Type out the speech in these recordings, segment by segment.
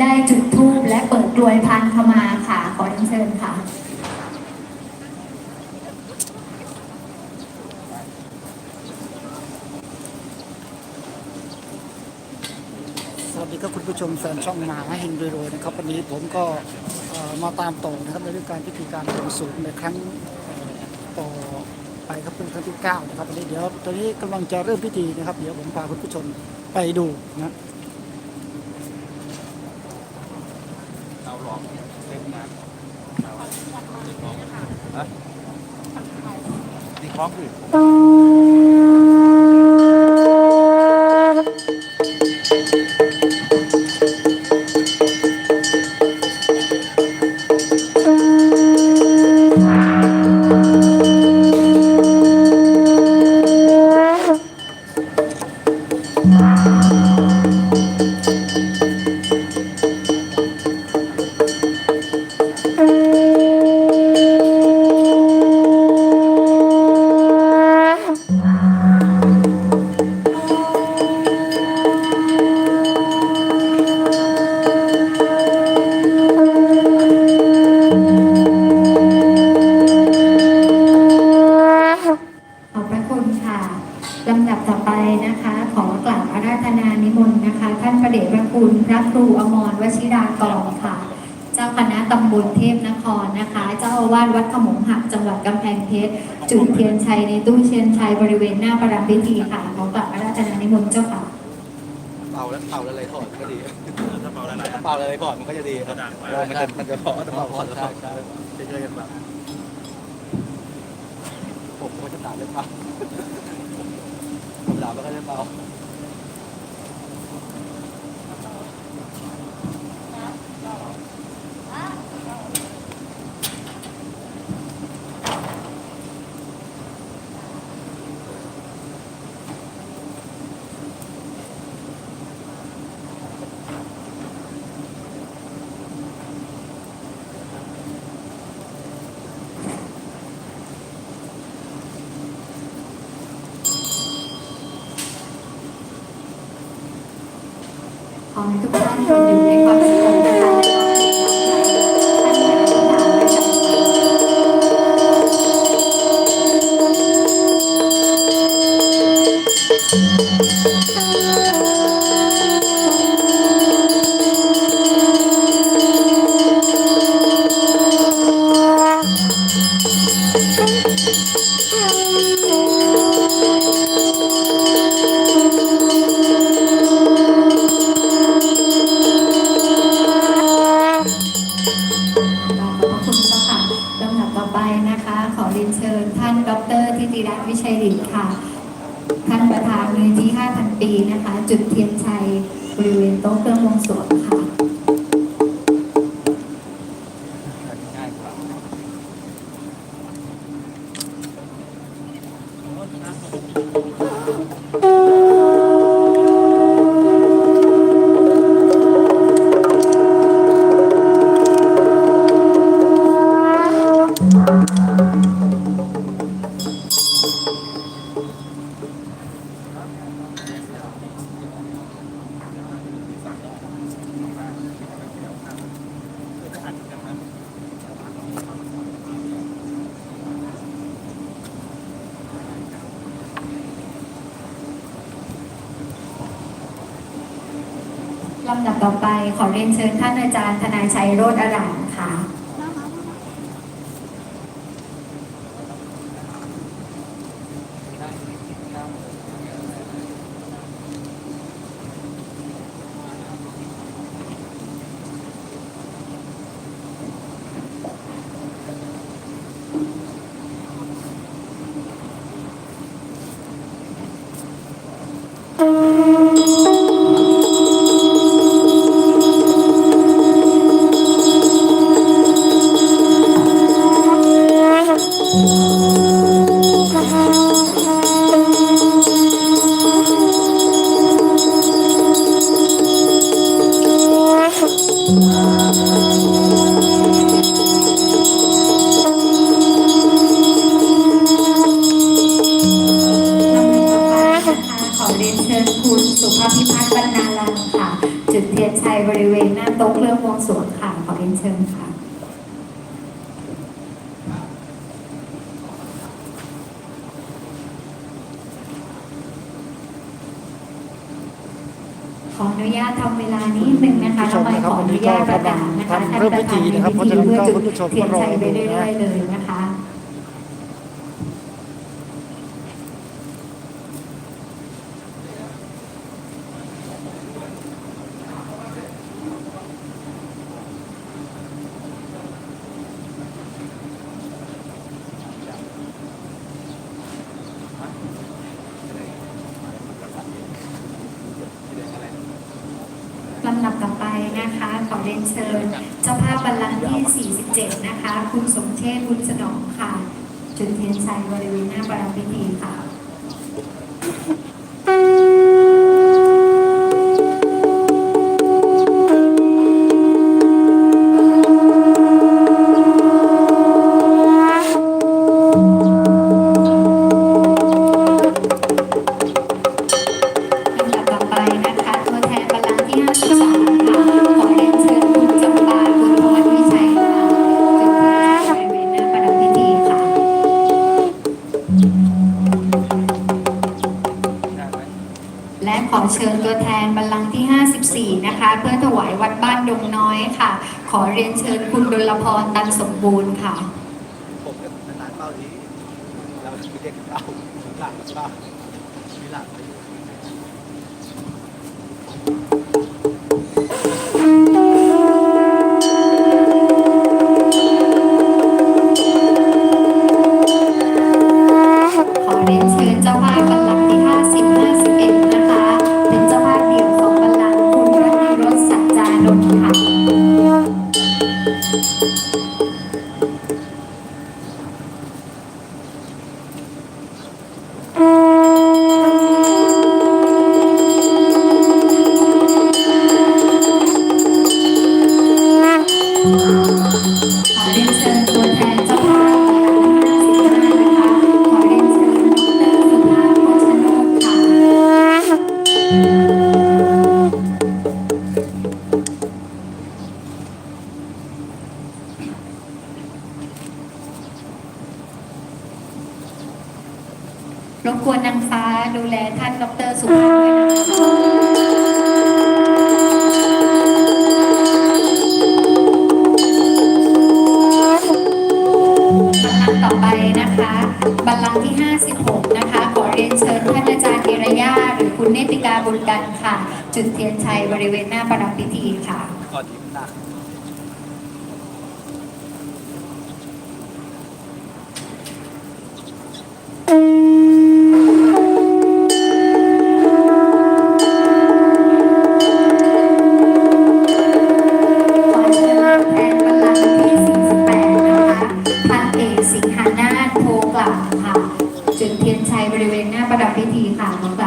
ได้จุดธูปและเปิดกลวยพันเข้ามาค่ะ ขอเรียนเชิญค่ะ สวัสดีครับคุณผู้ชมแฟนช่องมหาเฮงรวยๆนะครับ วันนี้ผมก็เอ่อมาตามต่อนะครับในเรื่องการพิธีการบวงสรวงในครั้งเอ่อต่อไปครับเป็นครั้งที่ 9 นะครับวันนี้เดี๋ยวตอนนี้กำลังจะเริ่มพิธีนะครับ เดี๋ยวผมพาคุณผู้ชมไปดูนะ เอา หลอกเล่นงานเอาตีคล้องฮะตีคล้องคือ เจ้าอาวาสวัดขมงหักจังหวัดกำแพงเพชร จุดเทียนชัยในตู้เทียนชัยบริเวณหน้าประรำพิธีค่ะขอกราบอาราธนานิมนต์เจ้าค่ะ เป่าแล้วเป่าอะไรก่อนก็ดีถ้าเป่าอะไรเป่าอะไรก่อนมันก็จะดีครับเออมันจะมันจะพอจะเป่าก่อนแล้วเป่าจะช่วยกันแบบผมก็จะด่าเรื่องเป่าผมด่าแล้วก็จะเป่า ขอให้ทุกท่านอยู่ในความสงบนะคะแล ท่านประธานมูลที่ 5,000 ปีนะคะ จุดเทียนชัยบริเวณโต๊ะเครื่องวงสวงค่ะำดับต่อไป ขอเรียนเชิญท่านอาจารย์ธนายชัยโรจน์อราม นึงนะคะแล้วไปขออนุญาตประกาศนะคะท่านประธานในพิธีเพื่อจุดเทียนชัยไปเรื่อยๆเลยนะคะ ลำดับต่อไปนะคะ ขอเรียนเชิญ เจ้าภาพ บัลลังก์ที่ 47 นะคะ คุณสมเชษฐ์บุญสนองค่ะ จุดเทียนชัยบริเวณหน้าประดับพิธีค่ะ เชิญตัวแทนบัลลังก์ที่ 54 นะคะ เพื่อถวายวัดบ้านดงน้อยค่ะ ขอเรียนเชิญคุณดลพรตันสมบูรณ์ค่ะ ผมกับนานเป้านี้แล้วมีเด็กเป้าหลังเป้า เชิญท่านอาจารย์เอรยาหรือคุณเนติกาบุญกันค่ะ จุดเทียนชัยบริเวณหน้าประดับพิธีค่ะ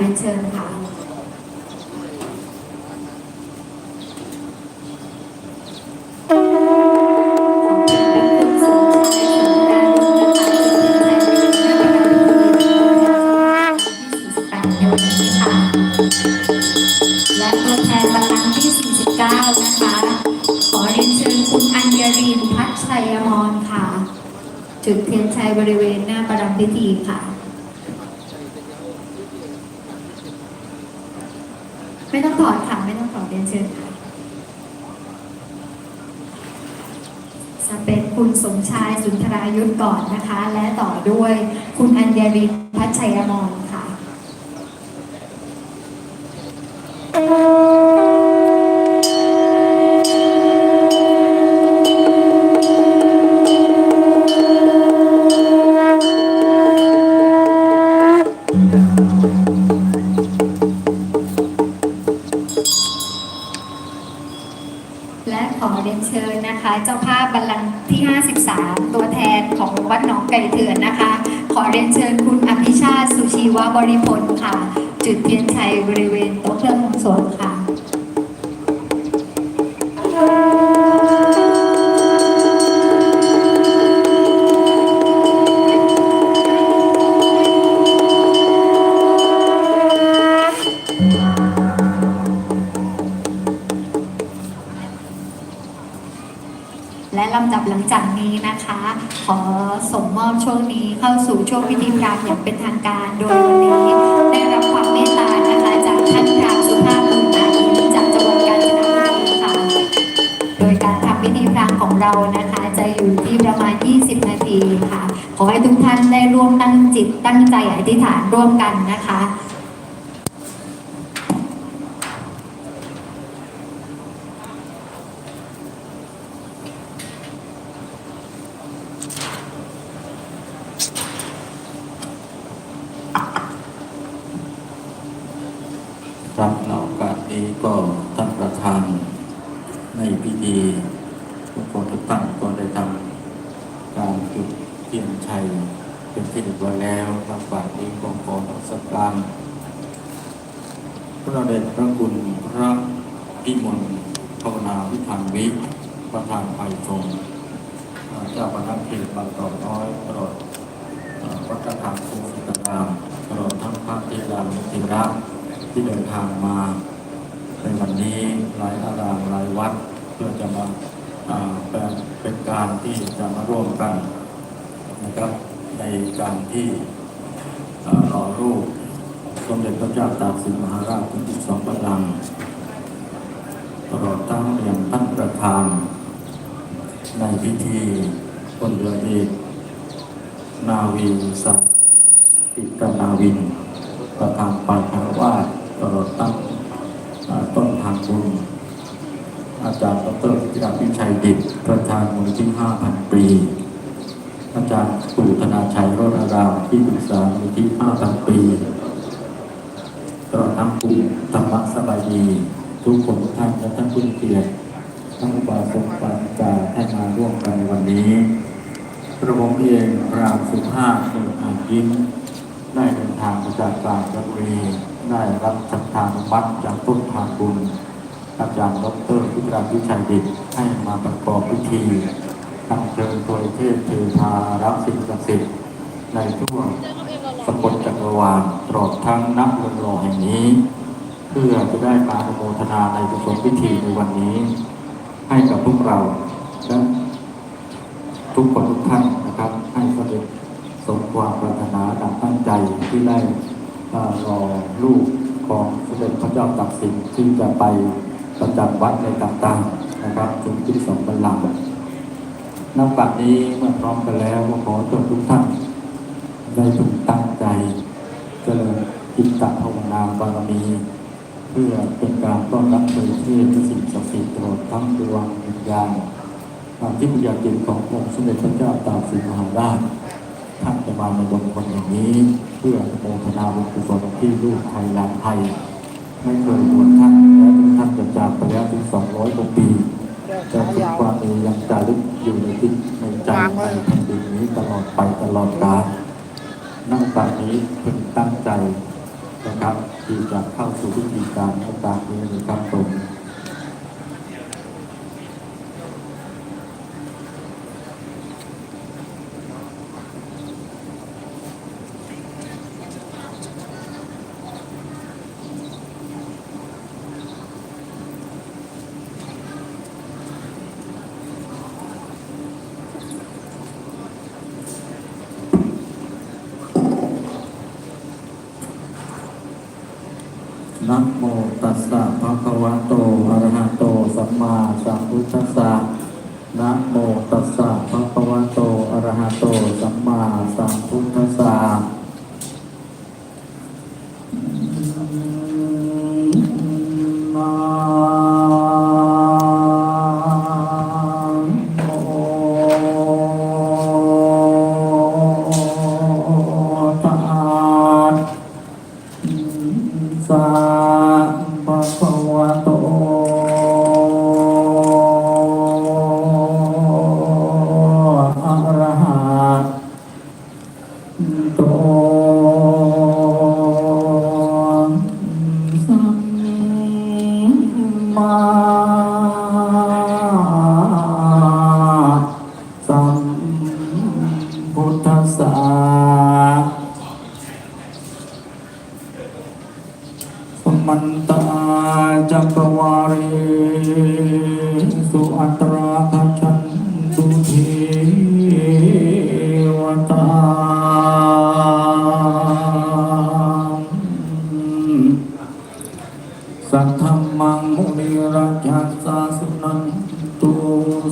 ที่48ในวันนี้ค่ะและตัวแทนบัลลังก์ที่ 49 นะคะ ขอเรียนเชิญคุณอัญญรินพัชชัยมรค่ะ จุดเทียนชัยบริเวณหน้าประดับพิธีค่ะ ไม่ต้องถอดค่ะ ไม่ต้องถอดเรียนเชิญค่ะจะเป็นคุณสมชายสุนทรายุทธก่อนนะคะ และต่อด้วยคุณอัญญรินพัชชัยมรค่ะ และขอเรียนเชิญนะคะ เจ้าภาพบัลลังก์ที่ 53 ตัวแทนของวัดหนองไก่เถื่อนนะคะ ขอเรียนเชิญคุณอภิชาติสุชีวบริพลค่ะ จุดเทียนชัยบริเวณโต๊ะเครื่องของสวนค่ะ และลำดับหลังจากนี้นะคะ ขอส่งมอบช่วงนี้เข้าสู่ช่วงพิธีพรามอย่างเป็นทางการโดยวันนี้ได้รับความเมตตานะคะจากท่านพรามสุภาพบุญอาลีจากจังหวัดกาญจนบุรีค่ะโดยการทำพิธีพรามของเรานะคะ จะอยู่ที่ประมาณ 20 นาทีค่ะ ขอให้ทุกท่านได้ร่วมตั้งจิตตั้งใจอธิษฐานร่วมกันนะคะ ครับในโอกาสนี้ก็ท่านประธานในพิ ธีทุกคนทุกท่านก็ได้ทำการจุดเทียนชัยเป็นที่เรียบร้อยแล้วลำบากนี้ก็ขอรักษาการพระเดชพระคุณพระพิมลภาวนาวิธานวิประธานฝ่ายสงเจ้าคณะเขตบางกอกน้อยตลอดวัดกระถางภูสิตารามตลอดทั้งพระเทรานุเทระที่เดินทางมาในวันนี้หลายอารามหลายวัด พื่อจะมาเป็นเป็นการที่จะมาร่วมกันนะครับ ในการที่อ่ารอรูปสมเด็จพระเจ้าตากสินมหาราชถึงสองบัลลังตลอดทั้งอย่างท่านประธาน ในพิธีพลเรือเอกนาวีสักติกนาวิน ประธานปานคารวาตลอดตั้งต้นทางบุญ อาจารย์ดรพิราพิชัยดิตประธานมูลที่5,000 ปี อาจารย์ปู่ธนาชัยโรจนารามที่ปรึกษามูลที่5,000 ปีตลอดทั้งปู่ธรรมะสบายดีทุกคนท่านและท่านผู้เกียรติทั้งบาสกอุบาสิกาให้มาร่วมกันในวันนี้กระผมเองรามสุภาพเมืองอ่างยิ้มได้เดินทางมาจากกาญจนบุรีได้รับศรัทธานุมัติจากต้นทางบุญ อาจารย์ดรพิจารวิชัยดิตให้มาประกอบพิธีตั้งเชิญโดยเทพเทพารับสิ่งศักดิ์สิทธิ์ในทั่วสกลจักรวาลตลอดทั้งนักเมืองหล่อแห่งนี้ เพื่อจะได้มาโมทนาในกุศลพิธีในวันนี้ ให้กับพวกเราและทุกคนทุกท่านนะครับให้สำเร็จสมความปรารถนาดังตั้งใจที่ได้รอลูกของสมเด็จพระเจ้าตากสินที่จะไป ประจำวัดในต่างๆนะครับถึงที่สองบัลลังก์นับบัดนี้เมื่อพร้อมกันแล้วก็ขอจนทุกท่านได้พึงตั้งใจเจริญจิตตภาวนาบารมี เพื่อเป็นการต้อนรับเผยเทศสิ่งศักดิ์สิทธิ์ตลอดทั้งดวงวิญญาณตามที่พยาจิตขององค์สมเด็จพระเจ้าตากสินมหาราชท่านจะมาในวันคนอย่างนี้ เพื่อโมทนาบุญกุศลที่ลูกไทยลานไทย ไม่เคยบวชท่านและถึงท่านจะจากไปแล้วถึงสองร้อยกว่าปีแต่ทุกความดียังจารึกอยู่ในจิตในใจในแผ่นดินนี้ตลอดไปตลอดกาลนั่งตอนนี้พึงตั้งใจนะครับที่จะเข้าสู่พิธีการต่างนี้นะครับผม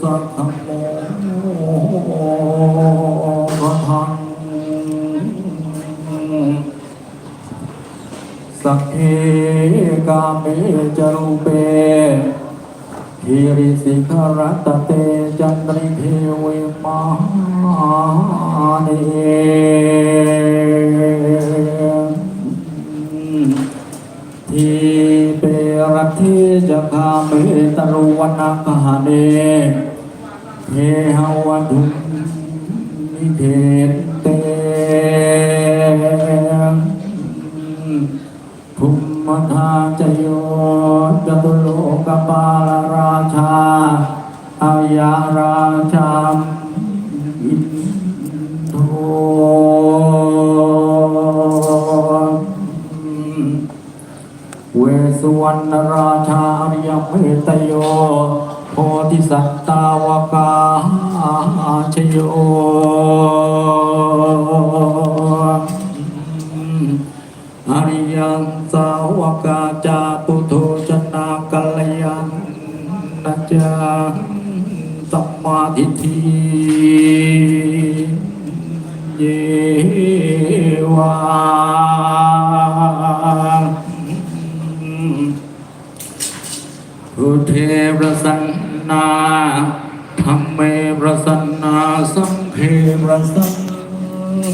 สักขโมพระทังสักเอกาเมจรูเปทิริสิขรตเตจันริเทเวมาเน ทีเป รัตถิจะคาเมตรุวันนาคหาเนเทหาวันทุมิเทเตภุมมทาจโยจตุโลกบาลราชาอายาราชามอินโท สุวรรณราชาอริยเมตโยโพธิสัตตาวกาชโยอริยังสาวกาจาปุโธชนากัลยันนะจาสัมมาทิฏฐิเยวา ประสันนาธรรมเมประสันนาสังฆเประสัน